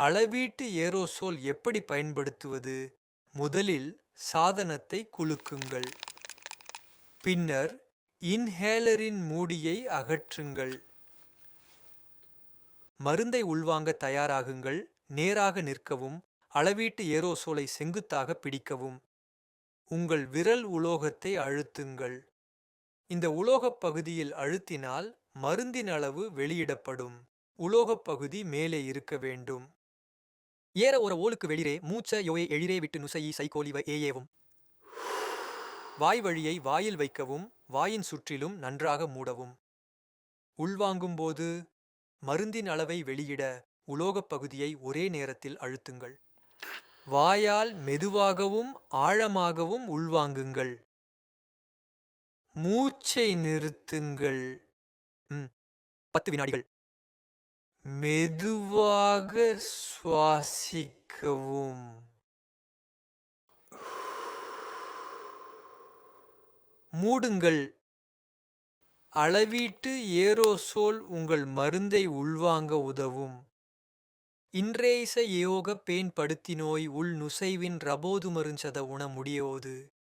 அளவீட்டு ஏரோசோல் எப்படி பயன்படுத்துவது? முதலில் சாதனத்தை குலுக்குங்கள். பின்னர் இன்ஹேலரின் மூடியை அகற்றுங்கள். மருந்தை உள்வாங்க தயாராகுங்கள். நேராக நிற்கவும் அளவீட்டு ஏரோசோலை செங்குத்தாக பிடிக்கவும். உங்கள் விரல் உலோகத்தை அழுத்துங்கள். இந்த உலோகப் பகுதியில் அழுத்தினால் மருந்தின் அளவு வெளியிடப்படும். உலோகப் பகுதி மேலே இருக்க வேண்டும். ஏற ஒரு ஓலுக்கு வெளிரே மூச்ச யோயை எழிரே விட்டு நுசையி சைக்கோலிவ ஏயேவும். வாய் வழியை வாயில் வைக்கவும் வாயின் சுற்றிலும் நன்றாக மூடவும். உள்வாங்கும்போது மருந்தின் அளவை வெளியிட உலோகப் பகுதியை ஒரே நேரத்தில் அழுத்துங்கள். வாயால் மெதுவாகவும் ஆழமாகவும் உள்வாங்குங்கள். மூச்சை நிறுத்துங்கள். ம், பத்து வினாடிகள். மெதுவாக சுவாசிக்கவும். மூடுங்கள். அளவீட்டு ஏரோசோல் உங்கள் மருந்தை உள்வாங்க உதவும். இன்ரேச யோக பேன் படுத்தினோய் உள் நுசைவின் ரபோது மருஞ்சத உண முடியோது.